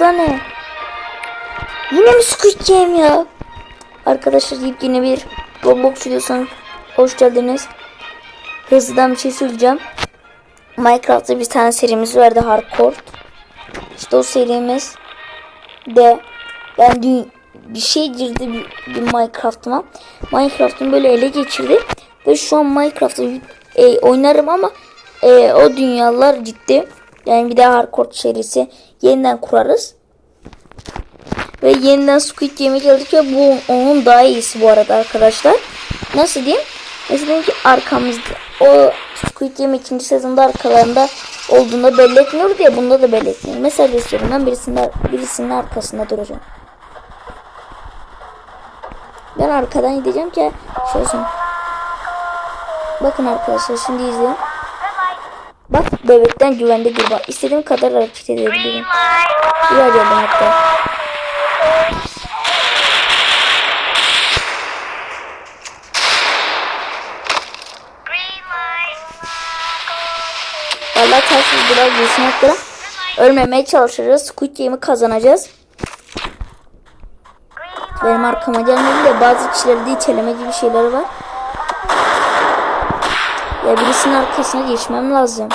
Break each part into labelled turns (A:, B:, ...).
A: Bu ne? Yine mi Squid Game ya? Arkadaşlar yine bir Roblox videosuna hoş geldiniz. Hızlıdan bir şey söyleyeceğim. Minecraft'ta bir tane serimiz vardı Hardcore. İşte o serimiz de ben dün bir şey girdi bir, bir Minecraft'ıma. Minecraft'ımı böyle ele geçirdi. Ve şu an Minecraft'ta e, oynarım ama e, o dünyalar gitti. Yani bir daha Hardcore serisi yeniden kurarız. Ve yeniden Squid Game'e geldik ve bu onun daha iyisi bu arada arkadaşlar. Nasıl diyeyim? Mesela ki arkamızda o Squid Game ikinci sezonda arkalarında olduğunda belli etmiyordu ya bunda da belli etmiyor. Mesela gösteriyorum ben birisinin, birisinin arkasında duracağım. Ben arkadan gideceğim ki şey olsun. Bakın arkadaşlar şimdi izleyin. Bak bebekten güvendedir bak. İstediğim kadar hareket edebilirim. Güzel geldim hatta. Vallahi taşsız biraz hakkında. Ölmemeye çalışacağız. Squid Game'i kazanacağız. Benim arkama gelmedi de bazı kişilerde de iteleme gibi şeyler var. Ya birisinin arkasına geçmem lazım.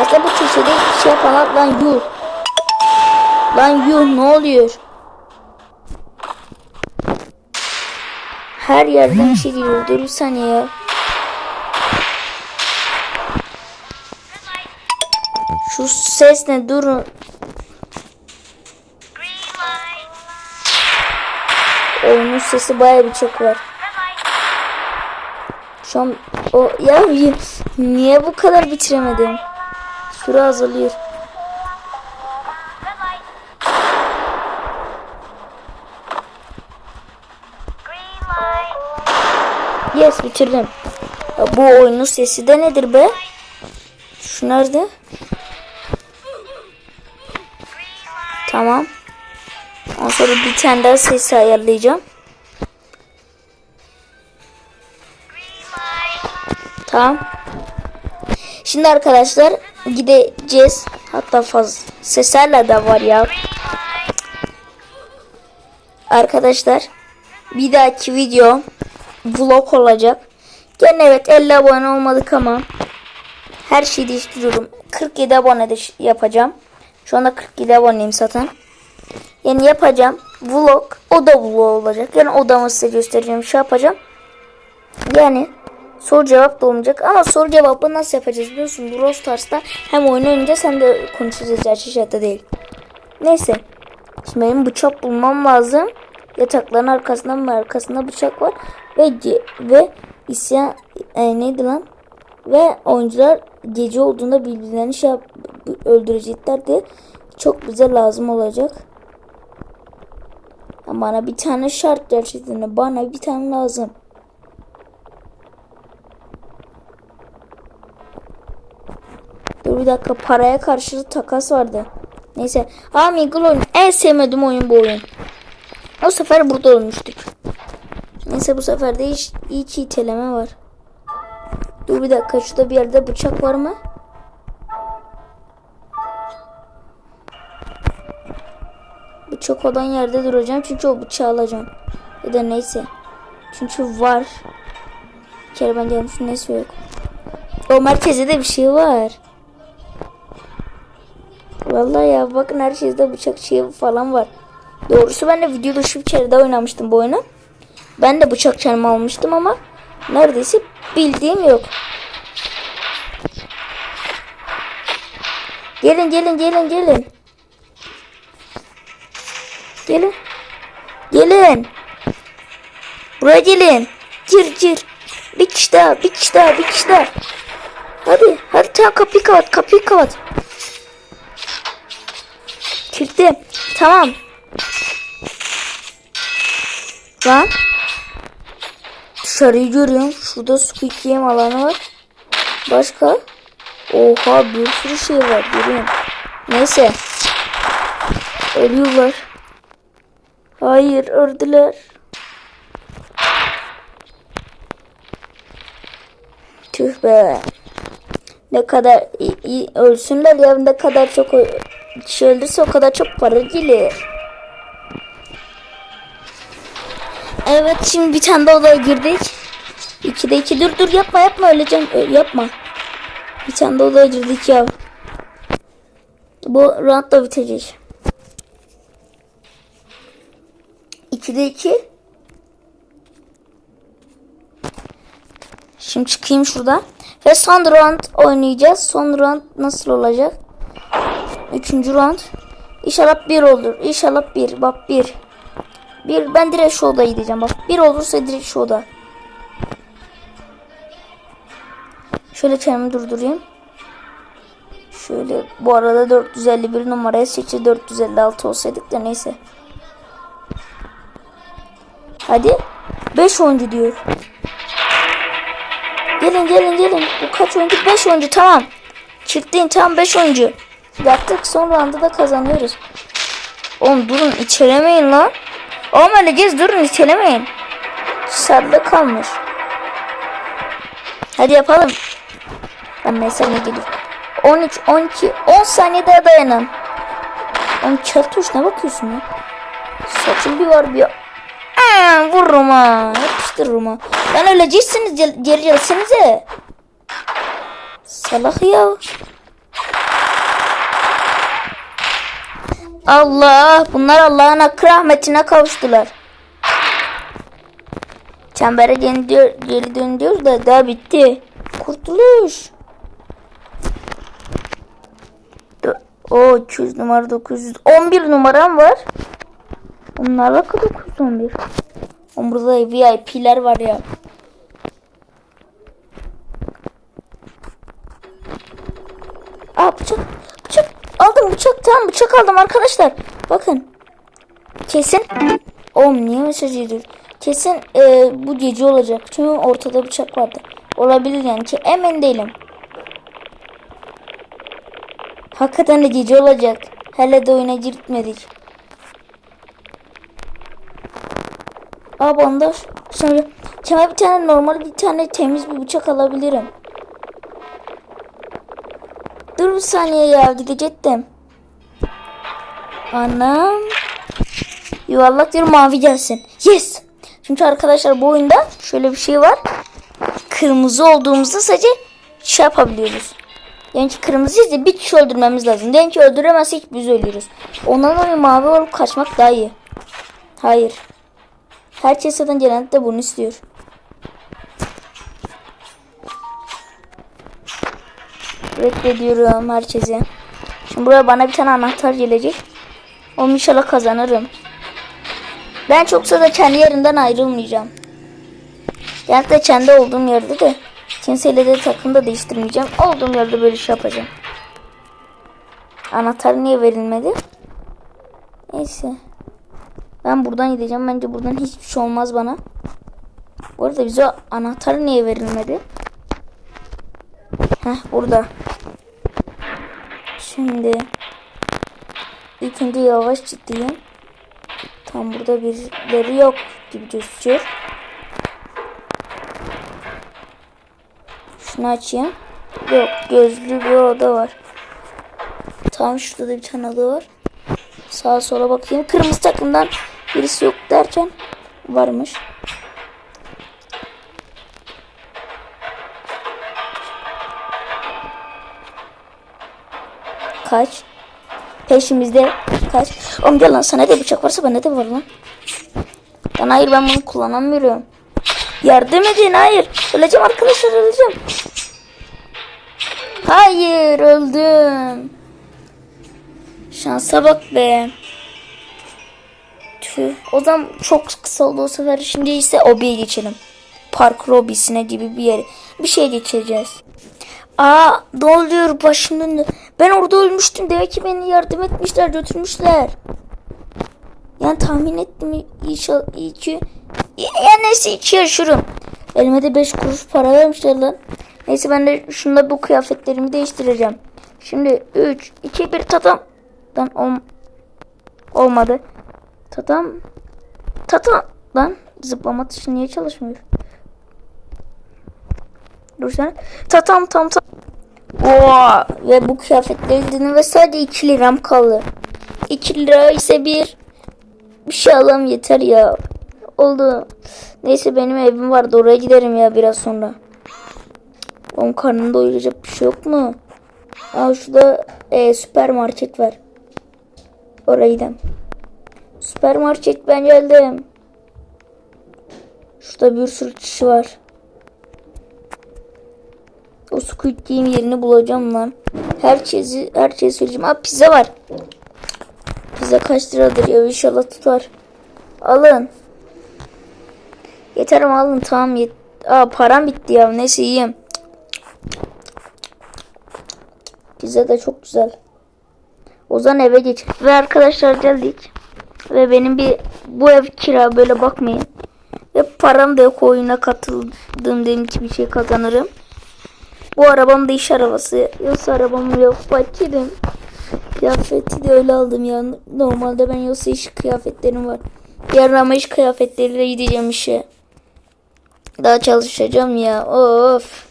A: Aslında bu köşede bir şey yapanlar lan yuh. Lan yuh ne oluyor? Her yerden bir şey geliyor. Dur bir saniye ya. Şu ses ne? Durun. Oyunun sesi bayağı bir çok var. Şu an o ya niye bu kadar bitiremedim? Süre azalıyor. Yes bitirdim. Ya bu oyunun sesi de nedir be? Şu nerede? Tamam. Ondan sonra bir tane daha sesi ayarlayacağım. Tamam. Şimdi arkadaşlar gideceğiz. Hatta fazla seslerle de var ya. Arkadaşlar bir dahaki video vlog olacak. Gene evet 50 abone olmadık ama her şeyi değiştiriyorum. 47 abone de yapacağım. Şu anda 47 aboneyim zaten. Yani yapacağım vlog. O da vlog olacak. Yani odamı size göstereceğim. Şey yapacağım. Yani soru cevap da olmayacak. Ama soru cevabı nasıl yapacağız biliyorsun. Brawl Stars'ta hem oyun oynayacağız hem de konuşacağız. Gerçi chatte değil. Neyse. Şimdi benim bıçak bulmam lazım. Yatakların arkasında arkasında bıçak var. Ve ve isyan e, neydi lan? Ve oyuncular gece olduğunda birbirlerini şey yap, öldürecekler diye çok bize lazım olacak. Bana bir tane şart gerçekten bana bir tane lazım. Bir dakika paraya karşı takas vardı. Neyse. Aa Miguel oyun. En sevmediğim oyun bu oyun. O sefer burada olmuştuk. Neyse bu sefer de hiç, hiç iteleme var. Dur bir dakika şurada bir yerde bıçak var mı? Bıçak olan yerde duracağım çünkü o bıçağı alacağım. Ya da neyse. Çünkü var. Bir kere ben gelmişim neyse yok. O merkezde de bir şey var. Vallahi ya bakın her şeyde bıçak şey falan var. Doğrusu ben de video dışı bir oynamıştım bu oyunu. Ben de bıçak çarmı almıştım ama neredeyse bildiğim yok. Gelin gelin gelin gelin. Gelin. Gelin. Buraya gelin. Gir gir. Bir kişi daha bir kişi daha bir kişi daha. Hadi hadi tamam kapıyı kapat kapıyı kapat. Tamam. Lan. Dışarıyı görüyorum. Şurada Squid Game alanı var. Başka? Oha bir sürü şey var. Görüyorum. Neyse. Ölüyorlar. Hayır öldüler. Tüh be. Ne kadar iyi, iyi ölsünler ya ne kadar çok kişi o kadar çok para gelir. Evet şimdi bir tane de odaya girdik. 2'de 2 dur dur yapma yapma öleceğim Ö- yapma. Bir tane de odaya girdik ya. Bu round da bitecek. 2'de 2. Şimdi çıkayım şurada. Ve son round oynayacağız. Son round nasıl olacak? Üçüncü round. İnşallah bir olur. İnşallah bir. Bak bir. Bir ben direkt şu odaya gideceğim. Bak bir olursa direkt şu. Şöyle kendimi durdurayım. Şöyle bu arada 451 numaraya seçi 456 olsaydık da neyse. Hadi. 5 oyuncu diyor. Gelin gelin gelin. Bu kaç oyuncu? 5 oyuncu tamam. Çiftin tam 5 oyuncu. Yaptık son anda da kazanıyoruz. Oğlum durun içelemeyin lan. Oğlum öleceğiz durun içelemeyin. Sarıda kalmış. Hadi yapalım. Ben mesela geliyor? 13, 12, 10 saniye daha dayanın. Oğlum çartuş ne bakıyorsun ya? Saçım bir var bir. Aa, vururum ha. Yapıştırırım ha. Lan öleceksiniz gel- geri gelsenize. Salak ya. Allah bunlar Allah'ın hakkı rahmetine kavuştular. Çembere geri, diyor, geri dön diyor da daha bitti. Kurtuluş. O 200 numara 911 numaram var. Onlarla 911. Ama burada VIP'ler var ya. Aa bıçak. Aldım bıçak. Tamam bıçak aldım arkadaşlar. Bakın. Kesin. Oğlum niye mesaj ediyor? Kesin e, bu gece olacak. Çünkü ortada bıçak vardı. Olabilir yani ki emin değilim. Hakikaten de gece olacak. Hele de oyuna girtmedik. Aa bandaj. Şimdi Kemal bir tane normal bir tane temiz bir bıçak alabilirim. Dur bir saniye ya gidecektim. Anam. Yuvarlak bir mavi gelsin. Yes. Çünkü arkadaşlar bu oyunda şöyle bir şey var. Kırmızı olduğumuzda sadece şey yapabiliyoruz. Yani ki kırmızıysa bir kişi öldürmemiz lazım. Yani ki öldüremezsek biz ölürüz. Ondan dolayı mavi olup kaçmak daha iyi. Hayır. Herkes zaten genellikle bunu istiyor. Reddediyorum herkese. Şimdi buraya bana bir tane anahtar gelecek. Onu inşallah kazanırım. Ben çoksa da kendi yerimden ayrılmayacağım. Genellikle kendi olduğum yerde de kimseyle de takım da değiştirmeyeceğim. Olduğum yerde böyle şey yapacağım. Anahtar niye verilmedi? Neyse. Ben buradan gideceğim. Bence buradan hiçbir şey olmaz bana. Bu arada bize o anahtar niye verilmedi? Heh burada. Şimdi ilk yavaş ciddiyim. Tam burada birileri yok gibi gözüküyor. Şunu açayım. Yok gözlü bir oda var. Tam şurada da bir tane oda var. Sağa sola bakayım. Kırmızı takımdan birisi yok derken varmış. Kaç. Peşimizde kaç. Oğlum gel lan sana da bıçak varsa bende de var lan. Lan hayır ben bunu kullanamıyorum. Yardım edin hayır. Öleceğim arkadaşlar öleceğim. Hayır öldüm. Şansa bak be. Tüh. O zaman çok kısa oldu o sefer. Şimdi ise obiye geçelim. Parkur obisine gibi bir yere. Bir şey geçeceğiz. Aa ne oluyor başım döndü. Ben orada ölmüştüm. Demek ki beni yardım etmişler götürmüşler. Yani tahmin ettim inşallah iyi ki. Ya neyse iki yaşıyorum. Elime de 5 kuruş para vermişler lan. Neyse ben de şunda bu kıyafetlerimi değiştireceğim. Şimdi 3, 2, 1 tatam. Lan ol olmadı. Tatam. Tatam. Lan zıplama tuşu niye çalışmıyor? Dur sen. Tatam tam tam. Oha! Ve bu kıyafetleri ve sadece 2 liram kaldı. 2 lira ise bir bir şey alalım yeter ya. Oldu. Neyse benim evim vardı oraya giderim ya biraz sonra. Onun karnını doyuracak bir şey yok mu? Aa şurada e, süpermarket var. Oraya gidelim. Süpermarket ben geldim. Şurada bir sürü kişi var. Squid yerini bulacağım lan. Her şeyi, her şeyi söyleyeceğim. Aa pizza var. Pizza kaç liradır ya inşallah tutar. Alın. Yeter ama alın tamam. Yet Aa param bitti ya. Neyse yiyeyim. Pizza da çok güzel. O zaman eve geç. Ve arkadaşlar geldik. Ve benim bir bu ev kira böyle bakmayın. Ve param da yok oyuna katıldığım dedim ki bir şey kazanırım. Bu arabam da iş arabası. Yoksa arabam yok. Fakirim. Kıyafeti de öyle aldım ya. Normalde ben yoksa iş kıyafetlerim var. Yarın ama iş kıyafetleriyle gideceğim işe. Daha çalışacağım ya. Of.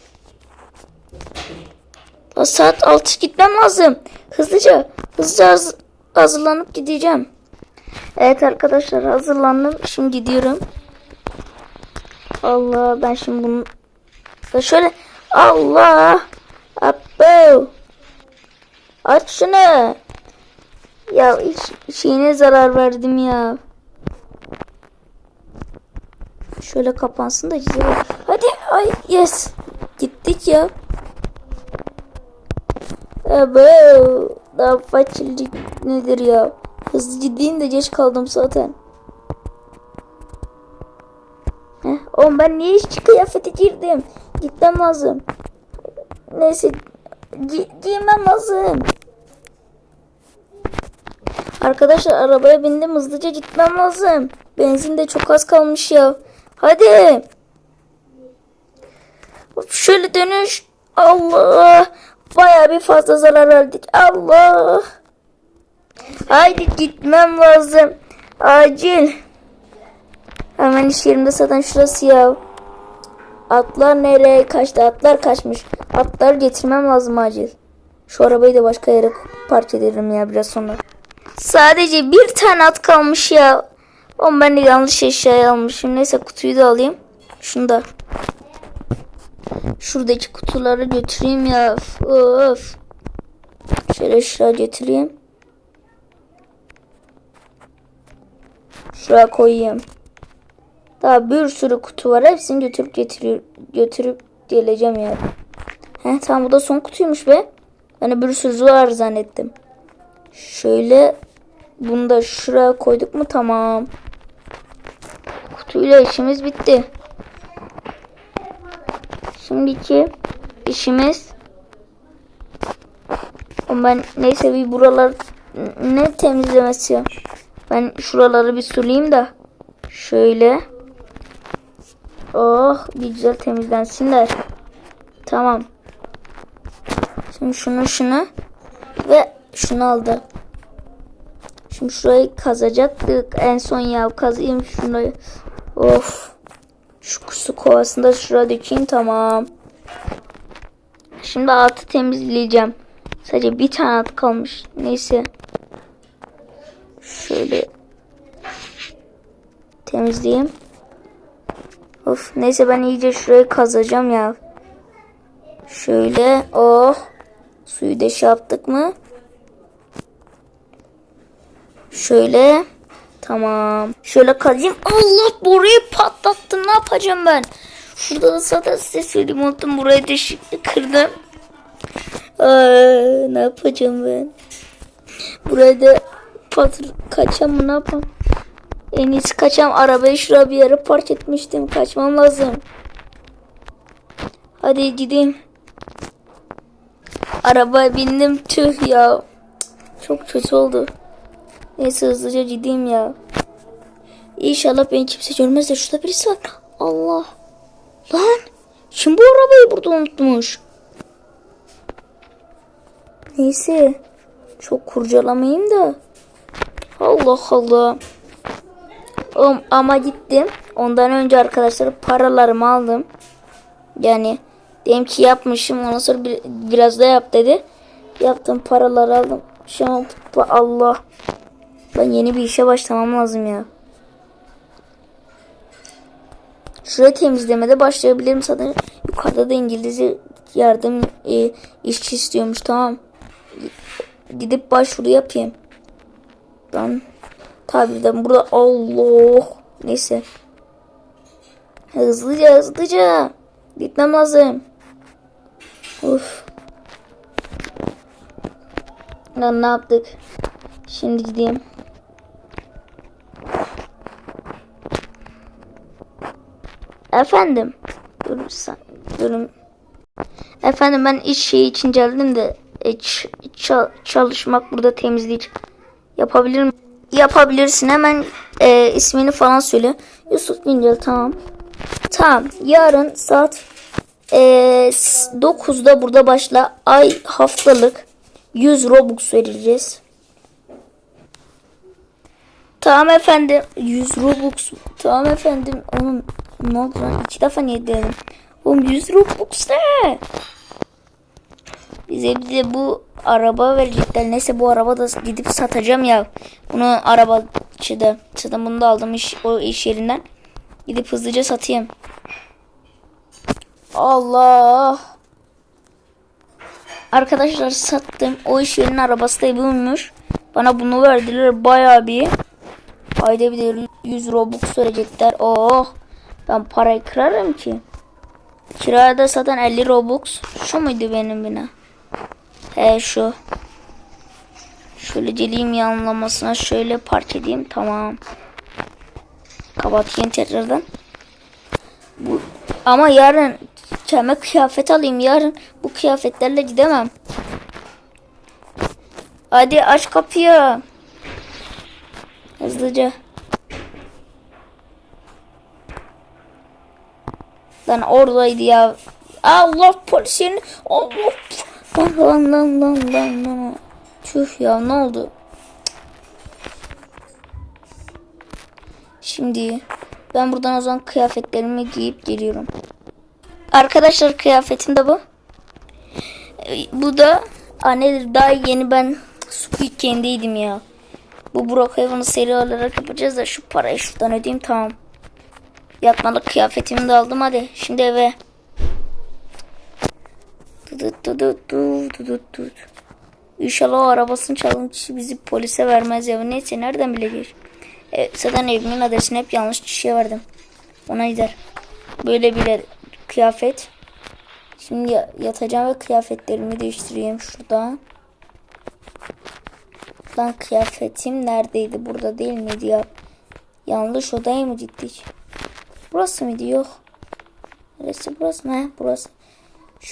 A: Saat 6 gitmem lazım. Hızlıca. Hızlıca haz- hazırlanıp gideceğim. Evet arkadaşlar hazırlandım. Şimdi gidiyorum. Allah ben şimdi bunu şöyle Allah! Abo Aç şunu! Ya hiç şeyine zarar verdim ya. Şöyle kapansın da güzel olur. Hadi ay yes! Gittik ya. Abo Daha fakirlik nedir ya? Hızlı gideyim de geç kaldım zaten. Heh, oğlum ben niye hiç kıyafete girdim? Gitmem lazım. Neyse. Gi giymem lazım. Arkadaşlar arabaya bindim hızlıca gitmem lazım. Benzin de çok az kalmış ya. Hadi. Şöyle dönüş. Allah. Baya bir fazla zarar verdik. Allah. Haydi gitmem lazım. Acil. Hemen iş yerimde zaten şurası ya. Atlar nereye kaçtı? Atlar kaçmış. Atları getirmem lazım acil. Şu arabayı da başka yere park ederim ya biraz sonra. Sadece bir tane at kalmış ya. Oğlum ben de yanlış eşyayı almışım. Neyse kutuyu da alayım. Şunu da. Şuradaki kutuları götüreyim ya. Of. Şöyle şuraya getireyim. Şuraya koyayım. Daha bir sürü kutu var. Hepsini götürüp getiriyor, götürüp geleceğim ya. He tamam bu da son kutuymuş be. Ben bir sürü var zannettim. Şöyle bunu da şuraya koyduk mu tamam. Kutuyla işimiz bitti. Şimdiki işimiz Ama ben neyse bir buralar ne temizlemesi. Ben şuraları bir sulayayım da şöyle Oh bir güzel temizlensinler. Tamam. Şimdi şunu şunu ve şunu aldı. Şimdi şurayı kazacaktık. En son ya kazayım şurayı. Of. Şu su kovasında şuraya dökeyim tamam. Şimdi atı temizleyeceğim. Sadece bir tane at kalmış. Neyse. Şöyle temizleyeyim. Of neyse ben iyice şurayı kazacağım ya. Şöyle oh. Suyu da şey yaptık mı? Şöyle. Tamam. Şöyle kazayım. Allah boruyu patlattım. Ne yapacağım ben? Şurada da zaten size söyleyeyim unuttum. Burayı da şimdi kırdım. Aa, ne yapacağım ben? Buraya da patır kaçacağım mı ne yapayım? En iyisi kaçam. Arabayı şuraya bir yere park etmiştim. Kaçmam lazım. Hadi gideyim. Arabaya bindim. Tüh ya. Çok kötü oldu. Neyse hızlıca gideyim ya. İnşallah beni kimse görmez de şurada birisi var. Allah. Lan. Kim bu arabayı burada unutmuş? Neyse. Çok kurcalamayayım da. Allah Allah. Ama gittim. Ondan önce arkadaşlar paralarımı aldım. Yani Dedim ki yapmışım. Ondan sonra bir- biraz da yap dedi. Yaptım paraları aldım. Şu an Allah. Ben yeni bir işe başlamam lazım ya. Şuraya temizlemede başlayabilirim zaten. Yukarıda da İngilizce yardım e, işçi istiyormuş tamam. Gidip başvuru yapayım. Ben tabi burada Allah. Neyse. Hızlıca hızlıca. Gitmem lazım. Uf. Lan ne yaptık? Şimdi gideyim. Efendim. Durun sen. Durun. Efendim ben iş şeyi için geldim de e, çalışmak burada temizlik yapabilir mi? Yapabilirsin hemen e, ismini falan söyle. Yusuf Güncel tamam. Tamam yarın saat e, 9'da burada başla. Ay haftalık 100 Robux vereceğiz. Tamam efendim. 100 Robux. Tamam efendim. Oğlum ne oldu lan? İki defa niye dedim? Oğlum 100 Robux ne? Bize bir de bu araba verecekler. Neyse bu araba da gidip satacağım ya. Bunu arabacıda. Zaten bunu da aldım iş, o iş yerinden. Gidip hızlıca satayım. Allah. Arkadaşlar sattım. O iş yerinin arabası da bulmuş. Bana bunu verdiler bayağı bir. Ayda bir de 100 Robux verecekler. Oh. Ben parayı kırarım ki. Kirada zaten 50 Robux. Şu muydu benim bina? He şu. Şöyle geleyim yanlamasına şöyle park edeyim. Tamam. Kapatayım tekrardan. Bu, ama yarın kendime kıyafet alayım. Yarın bu kıyafetlerle gidemem. Hadi aç kapıyı. Hızlıca. Lan oradaydı ya. Allah polis. Allah. Lan lan lan lan lan lan. Tüh ya ne oldu? Şimdi ben buradan o zaman kıyafetlerimi giyip geliyorum. Arkadaşlar kıyafetim de bu. Ee, Bu da annedir daha yeni ben Squid Game'deydim ya. Bu Brookhaven'ı seri olarak yapacağız da şu parayı şuradan ödeyeyim tamam. Yatmalık kıyafetimi de aldım hadi. Şimdi eve. İnşallah o arabasını çalıntısı bizi polise vermez ya. Neyse nereden bilecek? E, zaten evimin adresini hep yanlış kişiye verdim. Ona gider. Böyle bir kıyafet. Şimdi ya- yatacağım ve kıyafetlerimi değiştireyim şurada. Lan kıyafetim neredeydi? Burada değil miydi ya? Yanlış odaya mı gittik? Burası mıydı? Yok. Neresi burası mı? Heh, burası.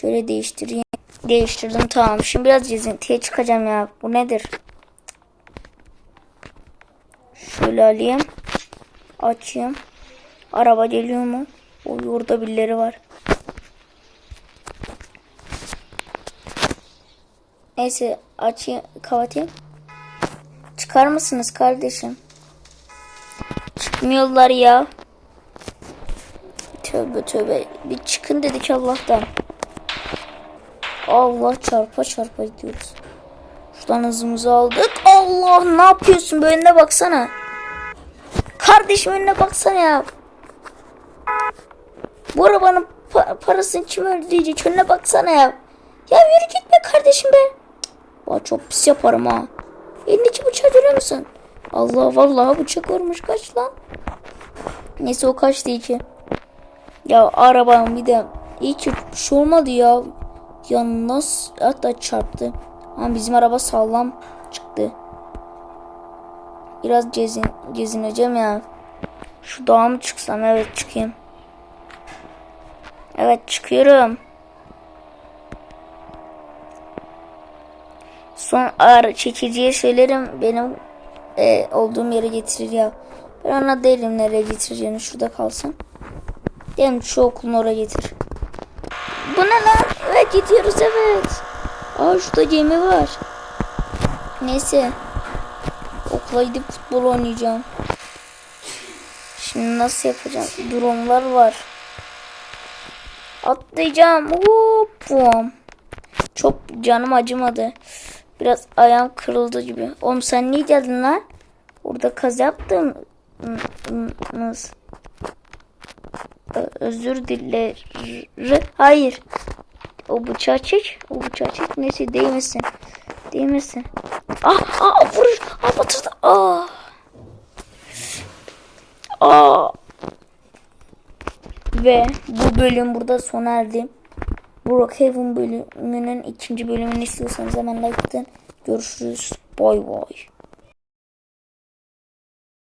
A: Şöyle değiştireyim. Değiştirdim tamam. Şimdi biraz gezintiye çıkacağım ya. Bu nedir? Şöyle alayım. Açayım. Araba geliyor mu? O orada birileri var. Neyse açayım kapatayım. Çıkar mısınız kardeşim? Çıkmıyorlar ya. Tövbe tövbe. Bir çıkın dedik Allah'tan. Allah çarpa çarpa gidiyoruz. Şuradan hızımızı aldık. Allah ne yapıyorsun? Böyle önüne baksana. Kardeşim önüne baksana ya. Bu arabanın pa- parasını kim ödeyecek? Önüne baksana ya. Ya yürü gitme kardeşim be. Vay çok pis yaparım ha. Elindeki bıçağı görüyor musun? Allah vallahi bıçak varmış kaç lan. Neyse o kaçtı iki. Ya arabam bir de iyi ki bir şey olmadı ya. Ya nasıl hatta çarptı. Ama bizim araba sağlam çıktı. Biraz gezin, gezineceğim ya. Şu dağa mı çıksam? Evet çıkayım. Evet çıkıyorum. Son ağır çekiciye söylerim benim e, olduğum yere getirir ya. Ben ona değilim nereye getireceğini şurada kalsın. Diyelim şu okulun oraya getir. Bu ne lan? Evet gidiyoruz evet. Aa şurada gemi var. Neyse. Okula gidip futbol oynayacağım. Şimdi nasıl yapacağım? Dronlar var. Atlayacağım. Hop. bum. Çok canım acımadı. Biraz ayağım kırıldı gibi. Oğlum sen niye geldin lan? Orada kaz yaptınız. Özür dilerim. Hayır. O bıçağı çek. O bıçağı çek. Neyse değmesin. Değmesin. Ah ah vurur. Ah batırdı. Ah. Ah. Ve bu bölüm burada sona erdi. Brookhaven bölümünün ikinci bölümünü istiyorsanız hemen like atın. Görüşürüz. Bay bay.